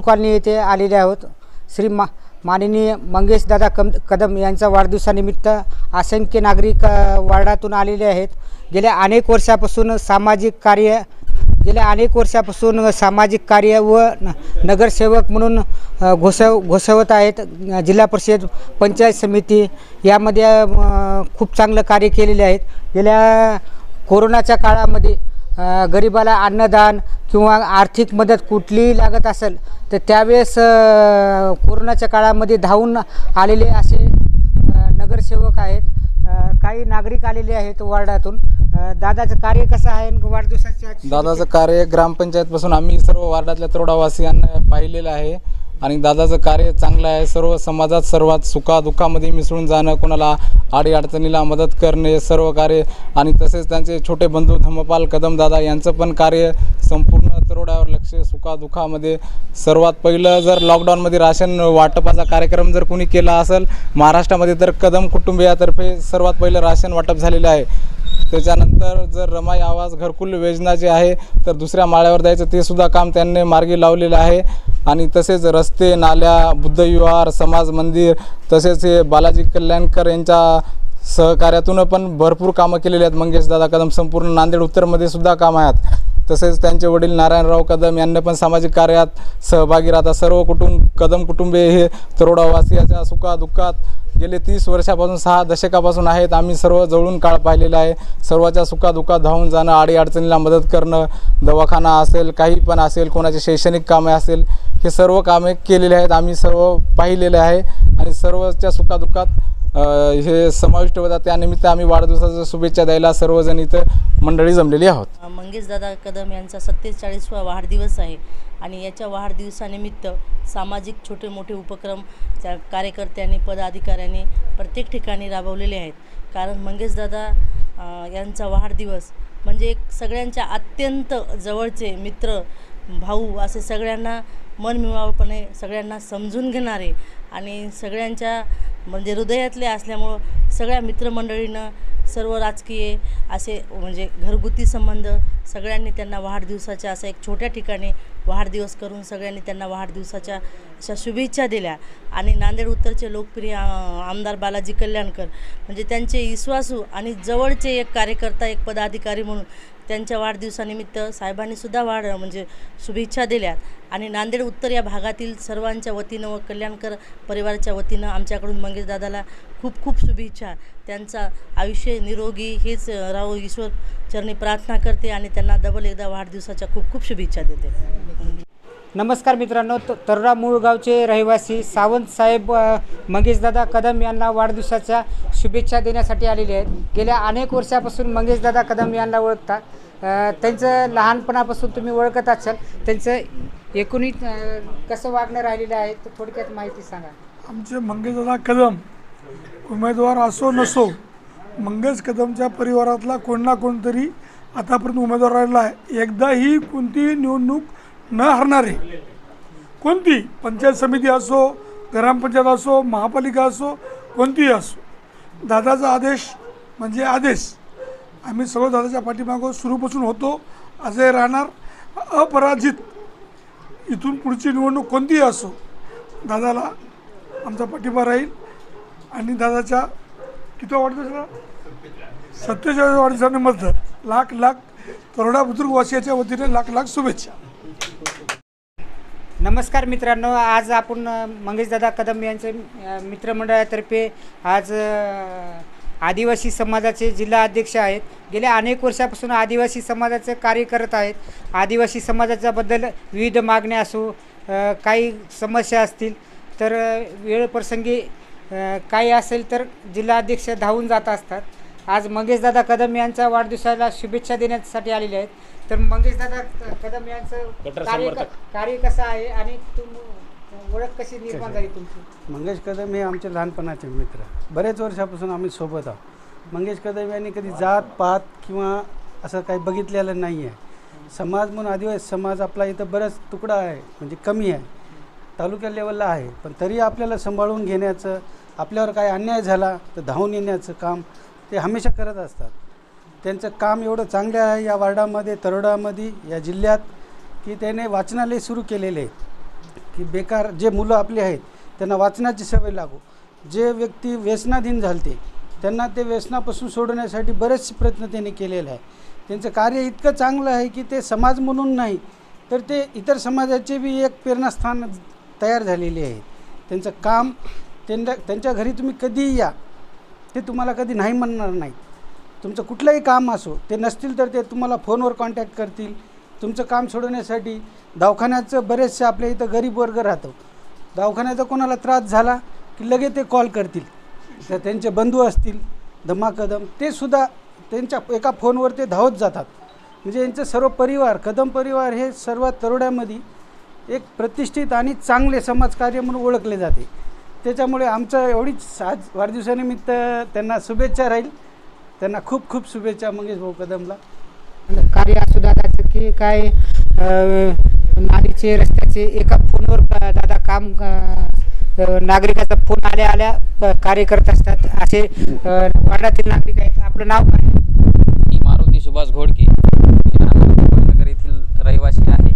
Colony येथे आलेले आहोत. श्री मा माननीय मंगेशदादा कम कदम यांचा वाढदिवसानिमित्त असंख्य नागरिक वार्डातून आलेले आहेत. गेल्या अनेक वर्षापासून सामाजिक कार्य गेल्या अनेक वर्षापासून सामाजिक कार्य व न नगरसेवक म्हणून अ, घोषव घोषवत आहेत. जिल्हा परिषद पंचायत समिती यामध्ये खूप चांगलं कार्य केलेले आहेत. गेल्या कोरोनाच्या काळामध्ये गरिबाला अन्नदान किंवा आर्थिक मदत कुठलीही लागत असेल तर त्यावेळेस कोरोनाच्या काळामध्ये धावून आलेले असे नगरसेवक आहेत. काही नागरिक आलेले आहेत वार्डातून. दादाचं कार्य कसं आहे वाढदिवसाच्या दादाचं कार्य ग्रामपंचायतपासून आम्ही सर्व वार्डातल्या तरोडावासियांना पाहिलेलं आहे. आणि दादाचं कार्य चांगलं आहे. सर्व समाजात सर्वात सुखादुःखामध्ये मिसळून जाणं कोणाला अडीअडचणीला मदत करणे सर्व कार्य आणि तसेच त्यांचे छोटे बंधू धम्मपाल कदम दादा यांचं पण कार्य संपूर्ण तरोड्यावर लक्ष सुखादुःखामध्ये सर्वात पहिलं जर लॉकडाऊनमध्ये राशन वाटपाचा कार्यक्रम जर कोणी केला असेल महाराष्ट्रामध्ये तर कदम कुटुंबियातर्फे सर्वात पहिलं राशन वाटप झालेलं आहे. त्याच्यानंतर जर रमाई आवाज घरकुल योजना जी आहे तर दुसऱ्या माळ्यावर द्यायचं ते सुद्धा काम त्यांनी मार्गी लावलेलं आहे. आणि तसेच रस्ते नाल्या बुद्धविहार समाज मंदिर तसेच हे बालाजी कल्याणकर यांच्या सहकार्यातून पण भरपूर कामं केलेली आहेत. मंगेश दादा कदम संपूर्ण नांदेड उत्तरमध्ये सुद्धा काम आहेत. तसेच त्यांचे वडील नारायणराव कदम यांनी पण सामाजिक कार्यात सहभागी राहतात. सर्व कुटुंब कदम कुटुंबे हे तरोडावासियाच्या सुखादुःखात गेले तीस वर्षापासून सहा दशकापासून आहेत. आम्ही सर्व जवळून काळ पाहिलेला आहे. सर्वाच्या सुखादुःखात धावून जाणं अडीअडचणीला मदत करणं दवाखाना असेल काही पण असेल कोणाचे शैक्षणिक कामे असेल हे सर्व कामे केलेले आहेत. आम्ही सर्व पाहिलेले आहे. आणि सर्वच्या सुखादुःखात हे समाविष्ट होतात. त्यानिमित्त आम्ही वाढदिवसाच्या शुभेच्छा द्यायला सर्वजण इथं मंडळी जमलेली आहोत. मंगेशदादा कदम यांचा सत्तेचाळीसवा वाढदिवस आहे आणि याच्या वाढदिवसानिमित्त सामाजिक छोटे मोठे उपक्रम त्या कार्यकर्त्यांनी पदाधिकाऱ्यांनी प्रत्येक ठिकाणी राबवलेले आहेत. कारण मंगेशदादा यांचा वाढदिवस म्हणजे एक सगळ्यांच्या अत्यंत जवळचे मित्र भाऊ असे सगळ्यांना मनमिळावपणे सगळ्यांना समजून घेणारे आणि सगळ्यांच्या म्हणजे हृदयातले असल्यामुळं सगळ्या मित्रमंडळीनं सर्व राजकीय असे म्हणजे घरगुती संबंध सगळ्यांनी त्यांना वाढदिवसाच्या असं एक छोट्या ठिकाणी वाढदिवस करून सगळ्यांनी त्यांना वाढदिवसाच्या अशा शुभेच्छा दिल्या. आणि नांदेड उत्तरचे लोकप्रिय आमदार बालाजी कल्याणकर म्हणजे त्यांचे विश्वासू आणि जवळचे एक कार्यकर्ता एक पदाधिकारी म्हणून त्यांच्या वाढदिवसानिमित्त साहेबांनीसुद्धा वाढ म्हणजे शुभेच्छा दिल्या. आणि नांदेड उत्तर या भागातील सर्वांच्या वतीनं व कल्याणकर परिवाराच्या वतीनं आमच्याकडून मंगेशदादाला खूप खूप शुभेच्छा. त्यांचा आयुष्य निरोगी हेच राव राहो ईश्वर चरणी प्रार्थना करते आणि त्यांना डबल एकदा वाढदिवसाच्या खूप खूप शुभेच्छा देते. नमस्कार मित्रांनो त- मूळगावचे रहिवासी सावंत साहेब मंगेशदादा कदम यांना वाढदिवसाच्या शुभेच्छा देण्यासाठी आलेले आहेत. गेल्या अनेक वर्षापासून मंगेशदादा कदम यांना ओळखता. त्यांचं लहानपणापासून तुम्ही ओळखत असाल. त्यांचं एकूणही कसं वागणं राहिलेलं आहे तर थोडक्यात माहिती सांगा. आमचे मंगेशदादा कदम उमेदवार असो नसो मंगेश कदमच्या परिवारातला कोण ना कोणतरी आतापर्यंत उमेदवार राहिला आहे. एकदाही कोणतीही निवडणूक न हरणारे. कोणती पंचायत समिती असो ग्रामपंचायत असो महापालिका असो कोणतीही असो. दादाचा आदेश म्हणजे आदेश. आम्ही सर्व दादाच्या पाठीमागं सुरूपासून होतो अजय राहणार. अपराजित. इथून पुढची निवडणूक कोणतीही असो दादाला आमचा पाठिंबा राहील. आणि दादाच्या किती वाढदिवसाला? सत्तेचाळीस मत लाख लाख तरोडा बुजुर्ग वासियाच्या वतीने लाख लाख शुभेच्छा. नमस्कार मित्रांनो आज आपण मंगेशदादा कदम यांचे मित्रमंडळातर्फे आज आदिवासी समाजाचे जिल्हा अध्यक्ष आहेत. गेल्या अनेक वर्षापासून आदिवासी समाजाचं कार्य करत आहेत. आदिवासी समाजाच्याबद्दल विविध मागण्या असो काही समस्या असतील तर वेळप्रसंगी काही असेल तर जिल्हा अध्यक्ष धावून जात असतात. आज मंगेशदादा कदम यांच्या वाढदिवसाला शुभेच्छा देण्यासाठी आलेले आहेत. तर मंगेशदादा कदम यांचं कार्य कार्य कसं आहे आणि तुम ओळख कशी निर्माण झाली तुमची? मंगेश कदम हे आमचे लहानपणाचे मित्र. बरेच वर्षापासून आम्ही सोबत आहोत. मंगेश कदम यांनी कधी जात पात किंवा असं काही बघितलेलं नाही आहे समाज म्हणून आदिवासी समाज आपला इथं बराच तुकडा आहे म्हणजे कमी आहे. तालुक्या लेवलला आहे पण तरी आपल्याला सांभाळून घेण्याचं आपल्यावर काय अन्याय झाला तर धावून येण्याचं काम ते हमेशा करत असतात. त्यांचं काम एवढं चांगलं आहे या वार्डामध्ये तरोडामध्ये या जिल्ह्यात की त्याने वाचनालय सुरू केलेले आहे की बेकार जे मुलं आपले आहेत त्यांना वाचनाची सवय लागू. जे व्यक्ती व्यसनाधीन झालते त्यांना ते व्यसनापासून सोडवण्यासाठी बरेचसे प्रयत्न त्यांनी केलेले आहे त्यांचं कार्य इतकं चांगलं आहे की ते समाज म्हणून नाही तर ते इतर समाजाचे बी एक प्रेरणास्थान तयार झालेले आहे त्यांचं काम त्यांना त्यांच्या घरी तुम्ही कधीही या ते तुम्हाला कधी नाही म्हणणार नाही तुमचं कुठलंही काम असो ते नसतील तर ते तुम्हाला फोनवर कॉन्टॅक्ट करतील. तुमचं काम सोडवण्यासाठी दवाखान्याचं बरेचसे आपल्या इथं गरीब वर्ग राहतो. दवाखान्याचा कोणाला त्रास झाला की लगेच ते कॉल करतील. तर त्यांचे बंधू असतील धमाकदम ते सुद्धा त्यांच्या एका फोनवर ते धावत जातात. म्हणजे यांचं सर्व परिवार कदम परिवार हे सर्व तरुणामध्ये एक प्रतिष्ठित आणि चांगले समाजकार्य म्हणून ओळखले जाते. त्याच्यामुळे आमचं एवढीच आज वाढदिवसानिमित्त त्यांना शुभेच्छा राहील. त्यांना खूप खूप शुभेच्छा मंगेश भाऊ कदमला. कार्य असू दादाचं की काय नालीचे रस्त्याचे एका फोनवर क- दादा काम नागरिकाचा फोन आल्या आल्या कार्य करत असतात. असे अ, वार्डातील नागरिक आहेत. आपलं नाव काय? मी मारुती सुभाष घोडके. मी येथील रहिवासी आहे.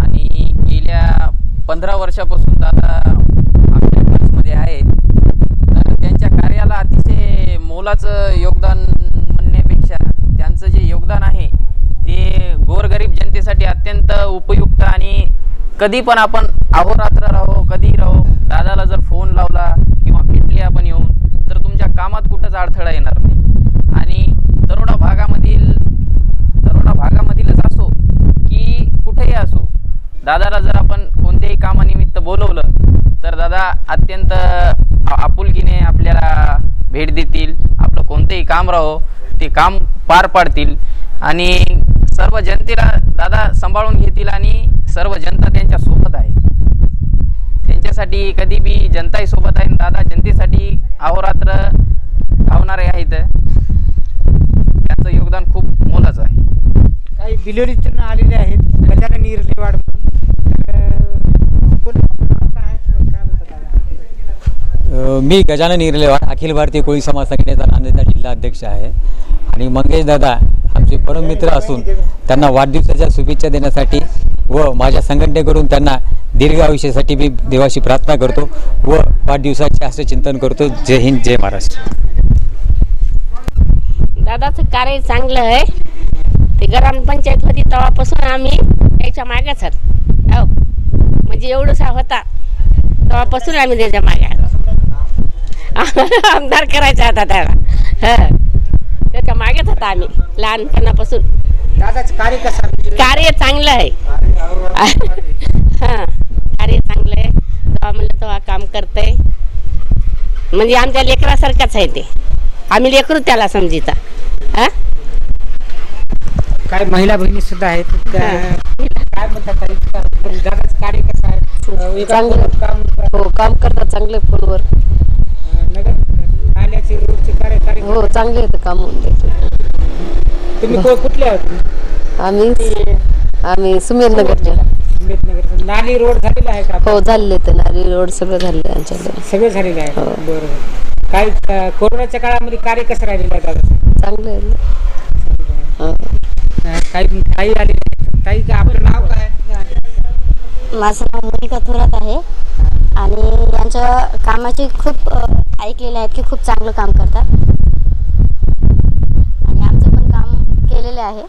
आणि गेल्या पंधरा वर्षापासून दादा आमच्या टचमध्ये आहेत तर त्यांच्या कार्याला अतिशय मोलाचं योगदान म्हणण्यापेक्षा त्यांचं जे योगदान आहे ते गोरगरीब जनतेसाठी अत्यंत उपयुक्त आणि कधी पण आपण अहोरात्र राहो कधी राहो दादाला जर फोन लावला किंवा भेटले आपण येऊन तर तुमच्या कामात कुठंच अडथळा येणार नाही. आणि तरुणा भागामधील तरुणा भागामधीलच असो की कुठेही असो दादाला जर आपण कोणत्याही कामानिमित्त बोलवलं तर दादा अत्यंत आपुलकीने भेट देतील आपलं कोणतंही काम राहो ते काम पार पाडतील. आणि सर्व जनतेला दादा सांभाळून घेतील आणि सर्व जनता त्यांच्यासोबत आहे. त्यांच्यासाठी कधी बी जनताही सोबत आहे आणि दादा जनतेसाठी अहोरात्र धावणारे आहेत. त्यांचं योगदान खूप मोलाचं आहे. काही बिलोरीतून आलेले आहेत. गजानन निरलेवाड अ, मी गजानन इरलेवाड अखिल भारतीय कोळी समाज संघटनेचा नांदेडचा जिल्हा अध्यक्ष आहे. आणि मंगेश दादा आमचे परममित्र असून त्यांना वाढदिवसाच्या शुभेच्छा देण्यासाठी व माझ्या संघटनेकडून त्यांना दीर्घ आयुष्यासाठी मी देवाशी प्रार्थना करतो व वाढदिवसाचे असे चिंतन करतो. जय हिंद जय महाराष्ट्र. दादाचं कार्य चांगलं आहे. ते ग्रामपंचायत होती तेव्हापासून आम्ही त्याच्या मागेच आहोत. म्हणजे एवढंसा होता. तेव्हापासून आम्ही त्याच्यामागे आमदार करायचा होता त्याला हं. त्याच्या मागेच होता आम्ही लहानपणापासून. कार्य कसं आहे? कार्य चांगलं आहे. हां. कार्य चांगलं आहे. तेव्हा म्हणलं तेव्हा काम करतंय. म्हणजे आमच्या लेकरासारखंच आहे ते. आम्ही लेकरू त्याला समजिता. हां? काय महिला भगिनी सुद्धा आहेत. काय म्हणतात कार्य कसं आहे? काम हो काम करतात चांगले फोनवर. नाल्याचे रोडचे कार्य कार्य हो चांगले आहेत काम होऊन द्यायचे. तुम्ही को- कुठले आहात? आम्ही आम्ही सुमेर नगरचे नगर नाली रोड झालेला आहे का? हो झालेले तर नारी रोड सगळं झालेलं आहे आमच्याकडे. सगळं झालेलं आहे? हो. बरोबर काय अ, कोरोनाच्या काळामध्ये कार्य कसं राहिलेलं आहे दादा? चांगलं आहे ना. हो. अ, काही काही आले ताई का आपलं नाव काय? माझं नाव मोनिका थोरात आहे. आणि यांच्या कामाचे खूप ऐकलेले आहेत की खूप चांगलं काम करतात. आणि आमचं पण काम केलेलं आहे.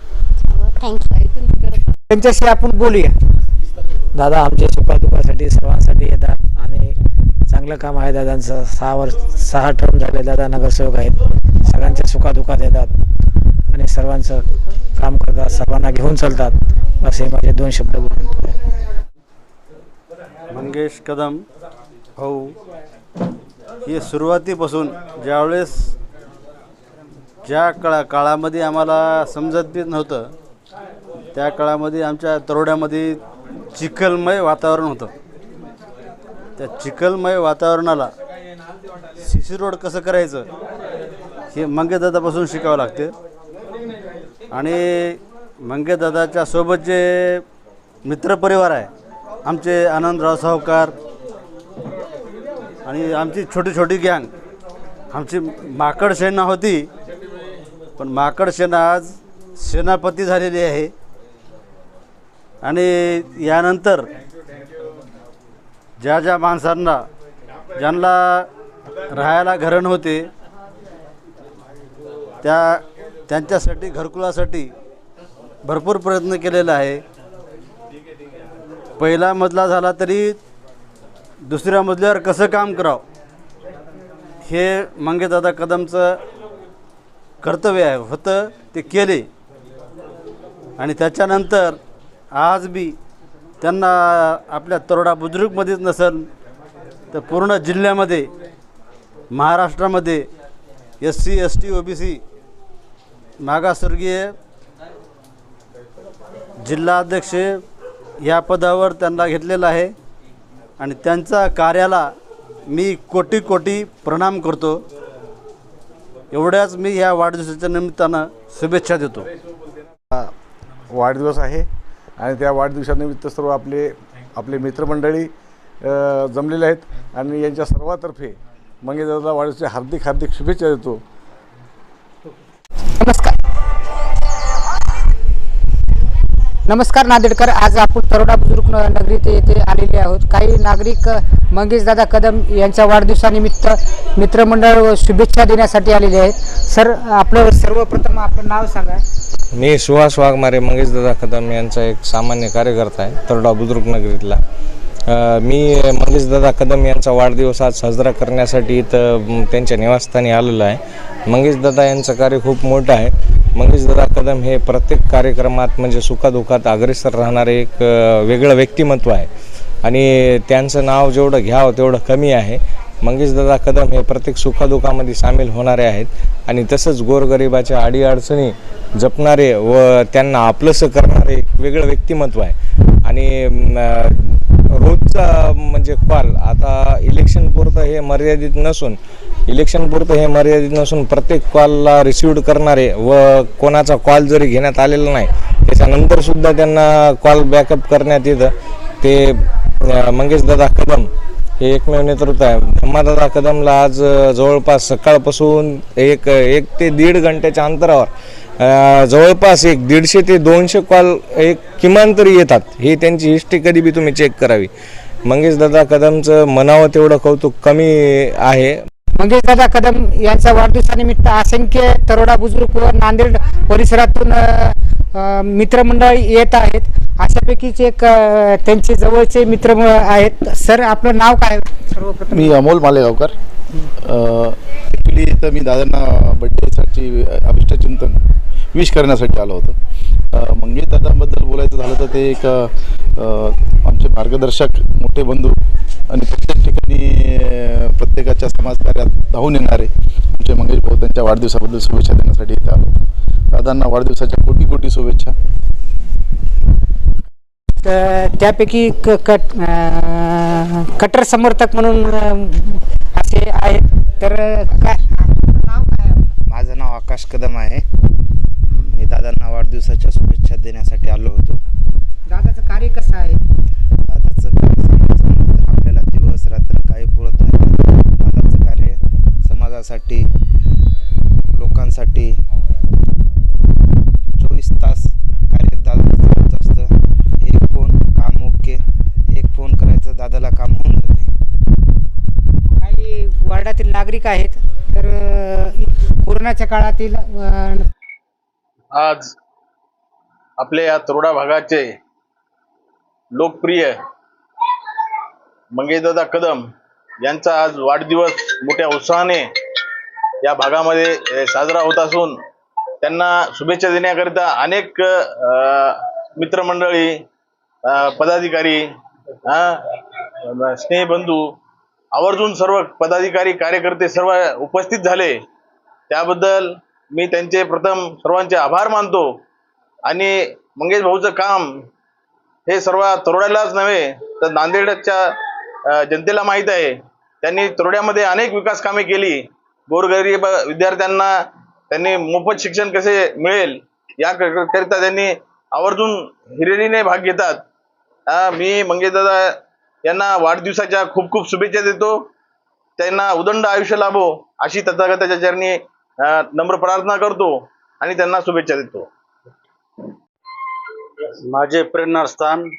थँक्यू त्यांच्याशी आपण बोलूया. दादा आमच्या सुखादुखासाठी सर्वांसाठी येतात आणि चांगलं काम आहे दादांचं. सहा वर्ष सहा टर्म झाले दादा नगरसेवक आहेत. सगळ्यांच्या सुखादुखात येतात. आणि सर्वांचं काम करतात. सर्वांना घेऊन चालतात. असे माझे दोन शब्द बोलून. मंगेश कदम भाऊ हे सुरुवातीपासून ज्यावेळेस ज्या काळा काळामध्ये आम्हाला समजत बी नव्हतं त्या काळामध्ये आमच्या तरोड्यामध्ये चिखलमय वातावरण होतं. त्या चिखलमय वातावरणाला सी सी रोड कसं करायचं हे मंगेदादापासून शिकावं लागते. आणि मंगेदादाच्या सोबत जे मित्रपरिवार आहे आमचे आनंदराव सावकार आणि आमची छोटी छोटी गँग. आमची माकड सेना होती पण माकड सेना आज सेनापती झालेली आहे. आणि यानंतर ज्या ज्या माणसांना ज्यांना राहायला घरं नव्हते त्या त्यांच्यासाठी घरकुलासाठी भरपूर प्रयत्न केलेला आहे. पहिला मजला झाला तरी दुसऱ्या मजल्यावर कसं काम करावं? हे मंगेदादा कदमचं कर्तव्य आहे. होतं ते केले. आणि त्याच्यानंतर आज बी त्यांना आपल्या तरोडा बुजुर्गमध्येच नसेल तर पूर्ण जिल्ह्यामध्ये महाराष्ट्रामध्ये S C S T O B C मागासवर्गीय जिल्हाध्यक्ष या पदावर त्यांना घेतलेलं आहे. आणि त्यांच्या कार्याला मी कोटी कोटी प्रणाम करतो. एवढ्याच मी ह्या वाढदिवसाच्या निमित्तानं शुभेच्छा देतो. वाढदिवस आहे. आणि त्या वाढदिवसानिमित्त सर्व आपले आपले मित्रमंडळी जमलेले आहेत. आणि यांच्या सर्वातर्फे मंगेशदादा वाढदिवसाच्या हार्दिक हार्दिक शुभेच्छा देतो. नमस्कार. नमस्कार नांदेडकर. आज आपण तरोडा बुजुर्ग न- नगरीत येथे आलेले आहोत. काही नागरिक मंगेशदादा कदम यांच्या वाढदिवसानिमित्त मित्रमंडळ व शुभेच्छा देण्यासाठी आलेले आहेत. सर आपलं सर्वप्रथम आपलं नाव सांगा. मी सुहास वाघमारे मंगेशदादा कदम यांचा एक सामान्य कार्यकर्ता आहे तरोडा बुजुर्ग नगरीतला. मी मंगेशदादा कदम यांचा वाढदिवस आज साजरा करण्यासाठी इथं त्यांच्या निवासस्थानी आलेलो आहे. मंगेशदादा यांचं कार्य खूप मोठं आहे. मंगेशदादा कदम हे प्रत्येक कार्यक्रमात म्हणजे सुखादुखात अग्रेसर राहणारे एक वेगळं व्यक्तिमत्व आहे. आणि त्यांचं नाव जेवढं घ्यावं तेवढं कमी आहे. मंगेशदादा कदम हे प्रत्येक सुखादुखामध्ये सामील होणारे आहेत. आणि तसंच गोरगरिबाच्या अडीअडचणी जपणारे व त्यांना आपलंसं करणारे एक वेगळं व्यक्तिमत्व आहे. आणि रोजचा म्हणजे कॉल आता इलेक्शन पुरतं हे मर्यादित नसून इलेक्शन पुरतं हे मर्यादित नसून प्रत्येक कॉलला रिसिव्ह करणारे व कोणाचा कॉल जरी घेण्यात आलेला नाही त्याच्यानंतर सुद्धा त्यांना कॉल बॅकअप करण्यात येतं. ते मंगेश मंगेशदादा कदम हे एकमेव नेतृत्व आहे. ब्रह्मादादा कदमला आज जवळपास सकाळपासून एक एक ते दीड घंट्याच्या अंतरावर जवळपास एक दीडशे ते दोनशे कॉल एक किमान तरी येतात. ही त्यांची हिस्ट्री कधी बी तुम्ही चेक करावी. मंगेशदादा कदमचं म्हणावं तेवढं कौतुक कमी आहे. मंगेशदादा कदम यांच्या वाढदिवसानिमित्त असंख्य तरोडा बुजुर्ग व नांदेड परिसरातून मित्रमंडळ येत आहेत. अशापैकीच एक त्यांचे जवळचे मित्र आहेत. सर आपलं नाव काय? सर्वप्रथम मी अमोल मालेगावकर. ॲक्च्युली इथं मी दादांना बड्डेसाठी अभिष्टचिंतन विश करण्यासाठी आलो होतो. मंगेश दादांबद्दल बोलायचं झालं तर ते एक आमचे मार्गदर्शक मोठे बंधू आणि प्रत्येक ठिकाणी प्रत्येकाच्या समाजकार्यात धावून येणारे आमचे मंगेश भाऊ त्यांच्या वाढदिवसाबद्दल शुभेच्छा देण्यासाठी इथे आलो. दादांना वाढदिवसाच्या कोटी कोटी शुभेच्छा. तर त्यापैकी क कट कट्टर समर्थक म्हणून असे आहेत. तर काय? माझं नाव आकाश कदम आहे. मी दादांना वाढदिवसाच्या शुभेच्छा देण्यासाठी आलो होतो. दादाचं कार्य कसं आहे? दादाचं कार्य सांगायचं म्हणलं तर रात्र काही पुरत नाही. दादाचं कार्य समाजासाठी लोकांसाठी चोवीस तास कार्य दादा चालूच असतं. एक फोन काम ओके एक फोन करायचं दादाला काम होऊन जाते. काही वार्डातील नागरिक आहेत तर कोरोनाच्या काळातील आज आपल्या या तरोडा भागाचे लोकप्रिय मंगेशदादा कदम यांचा आज वाढदिवस मोठ्या उत्साहाने या भागामध्ये साजरा होत असून त्यांना शुभेच्छा देण्याकरिता अनेक मित्रमंडळी पदाधिकारी स्नेहबंधू आवर्जून सर्व पदाधिकारी कार्यकर्ते सर्व उपस्थित झाले. त्याबद्दल मी त्यांचे प्रथम सर्वांचे आभार मानतो आणि मंगेश भाऊचं काम हे सर्व तरोड्यालाच नव्हे तर नांदेडच्या जनतेला माहीत आहे. त्यांनी तरोड्यामध्ये अनेक विकास कामे केली. गोरगरीब विद्यार्थ्यांना त्यांनी मोफत शिक्षण कसे मिळेल या करिता त्यांनी आवर्जून हिरिरीने भाग घेतात. मी मंगेशदादा यांना वाढदिवसाच्या खूप खूप शुभेच्छा देतो. त्यांना उदंड आयुष्य लाभो अशी तथागताच्या चरणी नम्र प्रार्थना करतो आणि त्यांना शुभेच्छा देतो. माझे प्रेरणास्थान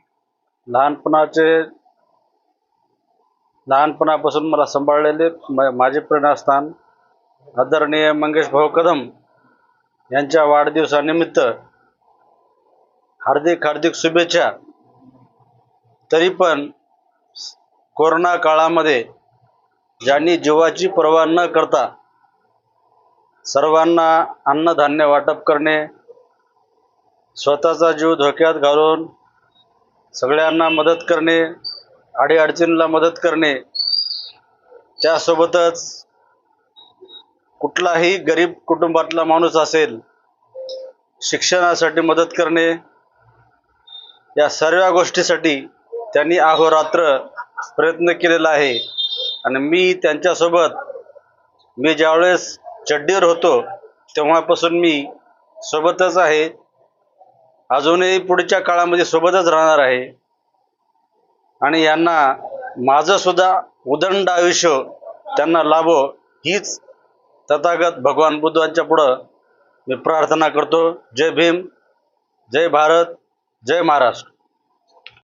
लहानपणाचे लहानपणापासून मला सांभाळलेले म माझे प्रेरणास्थान आदरणीय मंगेश भाऊ कदम यांच्या वाढदिवसानिमित्त हार्दिक हार्दिक शुभेच्छा. तरी पण कोरोना काळामध्ये ज्यांनी जीवाची पर्वा न करता सर्वांना अन्नधान्य वाटप करणे स्वतःचा जीव धोक्यात घालून सगळ्यांना मदत करणे अडीअडचणीला मदत करणे त्यासोबतच कुठलाही गरीब कुटुंबातला माणूस असेल शिक्षणासाठी मदत करणे या सर्व गोष्टीसाठी त्यांनी अहोरात्र प्रयत्न केलेला आहे. आणि मी त्यांच्यासोबत मी ज्यावेळेस चड्डीवर होतो तेव्हापासून मी सोबतच आहे. अजूनही पुढच्या काळामध्ये सोबतच राहणार आहे. आणि यांना माझं सुद्धा उदंड आयुष्य त्यांना लाभो हीच तथागत भगवान बुद्धांच्या पुढं मी प्रार्थना करतो. जय भीम जय भारत जय महाराष्ट्र.